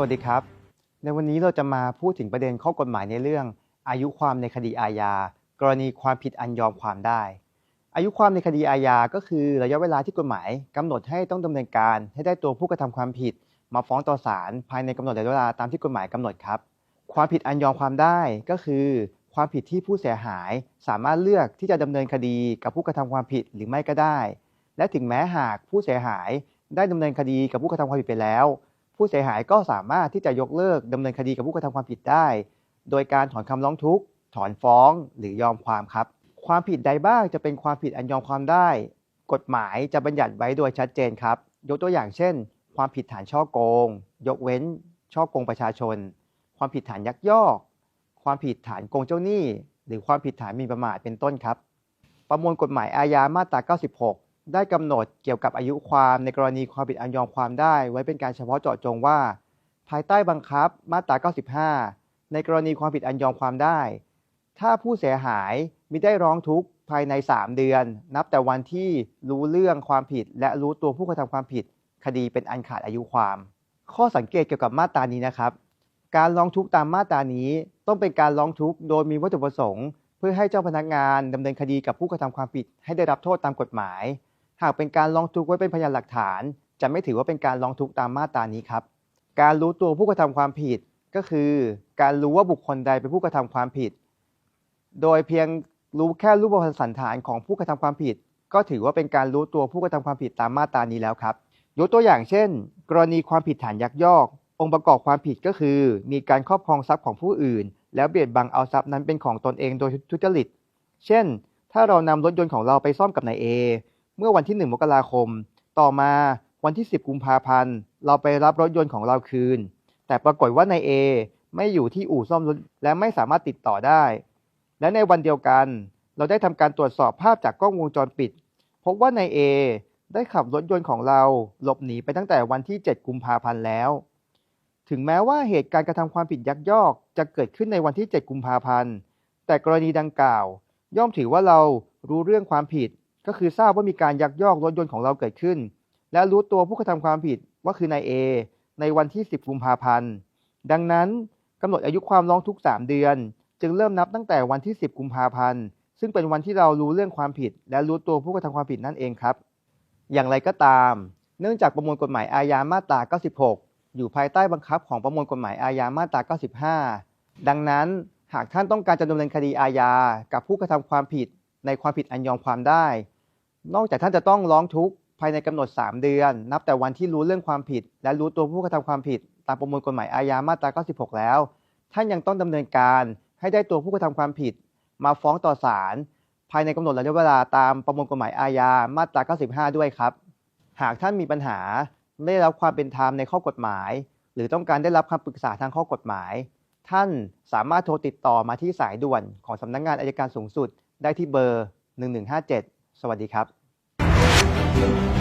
วัสดีครับ ในวันนี้เราจะมาพูดถึงประเด็นข้อกฎหมายในเรื่อง อายุความในคดีอาญา กรณีความผิดอันยอมความได้ อายุความในคดีอาญาก็คือระยะเวลาที่กฎหมายกำหนดให้ต้องดำเนินการ ให้ได้ตัวผู้กระทำความผิด มาฟ้องต่อศาลภายในกำหนดระยะเวลาตามที่กฎหมายกำหนดครับ ความผิดอันยอมความได้ก็คือ ความผิดที่ผู้เสียหายสามารถเลือกที่จะดำเนินคดีกับผู้กระทำความผิดหรือไม่ก็ได้ และถึงแม้หากผู้เสียหายได้ดำเนินคดีกับผู้กระทำความผิดไปแล้ว ผู้เสียหายก็สามารถที่จะยกเลิกดำเนินคดีกับผู้กระทำความผิดได้ โดยการถอนคำร้องทุกข์ ถอนฟ้องหรือยอมความครับ ความผิดใดบ้างจะเป็นความผิดอันยอมความได้ กฎหมายจะบัญญัติไว้โดยชัดเจนครับ ยกตัวอย่างเช่น ความผิดฐานช่อโกง ยกเว้น ช่อโกงประชาชน ความผิดฐานยักยอก ความผิดฐานโกงเจ้าหนี้ หรือความผิดฐานหมีประมาทเป็นต้นครับ ประมวลกฎหมายอาญามาตรา 96 ได้กำหนดเกี่ยวกับอายุความในกรณีความผิดอันยอมความได้ ไว้เป็นการเฉพาะเจาะจงว่า ภายใต้บังคับมาตรา 95 ในกรณีความผิดอันยอมความได้ ถ้าผู้เสียหายมิได้ร้องทุกข์ภายใน 3 เดือน นับแต่วันที่รู้เรื่องความผิด และรู้ตัวผู้กระทำความผิด คดีเป็นอันขาดอายุความ ข้อสังเกตเกี่ยวกับมาตรานี้นะครับ การร้องทุกข์ตามมาตรานี้ ต้องเป็นการร้องทุกข์โดยมีวัตถุประสงค์ เพื่อให้เจ้าพนักงานดำเนินคดีกับผู้กระทำความผิด ให้ได้รับโทษตามกฎหมาย หากเป็นการร้องทุกข์ไว้เป็นพยานหลักฐาน จะไม่ถือว่าเป็นการร้องทุกข์ตามมาตรานี้ครับ การรู้ตัวผู้กระทำความผิดก็คือ การรู้ว่าบุคคลใดเป็นผู้กระทำความผิด โดยเพียงรู้แค่รูปพรรณสันฐานของผู้กระทำความผิด ก็ถือว่าเป็นการรู้ตัวผู้กระทำความผิดตามมาตรานี้แล้วครับ ยกตัวอย่างเช่น กรณีความผิดฐานยักยอก องค์ประกอบความผิดก็คือ มีการครอบครองทรัพย์ของผู้อื่น แล้วเบียดบังเอาทรัพย์นั้นเป็นของตนเองโดยทุจริต เช่น ถ้าเรานำรถยนต์ของเราไปซ่อมกับนายเอ เมื่อวันที่ 1 มกราคม ต่อมาวันที่ 10 กุมภาพันธ์ เราไปรับรถยนต์ของเราคืน แต่ปรากฏว่านายเอไม่อยู่ที่อู่ซ่อมรถและไม่สามารถติดต่อได้ และในวันเดียวกัน เราได้ทำการตรวจสอบภาพจากกล้องวงจรปิด พบว่านายเอได้ขับรถยนต์ของเราหลบหนีไปตั้งแต่วันที่ 7 กุมภาพันธ์แล้ว ถึงแม้ว่าเหตุการณ์กระทำความผิดยักยอก จะเกิดขึ้นในวันที่ 7 กุมภาพันธ์ แต่กรณีดังกล่าว ย่อมถือว่าเรารู้เรื่องความผิด ก็คือทราบว่ามีการยักยอกรถยนต์ของเราเกิดขึ้น และรู้ตัวผู้กระทำความผิดว่าคือนายเอในวันที่ 10 กุมภาพันธ์ ดังนั้นกำหนดอายุความร้องทุก 3 เดือน จึงเริ่มนับตั้งแต่วันที่ 10 กุมภาพันธ์ ซึ่งเป็นวันที่เรารู้เรื่องความผิด และรู้ตัวผู้กระทำความผิดนั่นเองครับ อย่างไรก็ตาม เนื่องจากประมวลกฎหมายอาญามาตรา 96 อยู่ภายใต้บังคับของประมวลกฎหมายอาญามาตรา 95 ดังนั้นหากท่านต้องการจะดำเนินคดีอาญากับผู้กระทำความผิด ในความผิดอันยอมความได้ นอกจากท่านจะต้องร้องทุกข์ภายในกำหนด 3 เดือน นับแต่วันที่รู้เรื่องความผิด และรู้ตัวผู้กระทำความผิด ตามประมวลกฎหมายอาญามาตรา 96 แล้ว ท่านยังต้องดำเนินการให้ได้ตัวผู้กระทำความผิด มาฟ้องต่อศาลภายในกำหนดระยะเวลาตามประมวลกฎหมายอาญามาตรา 95 ด้วยครับ หากท่านมีปัญหาไม่ได้รับความเป็นธรรมในข้อกฎหมาย หรือต้องการได้รับคำปรึกษาทางข้อกฎหมาย ท่านสามารถโทรติดต่อมาที่สายด่วนของสำนักงานอายการสูงสุด ได้ที่เบอร์ 1157 สวัสดีครับ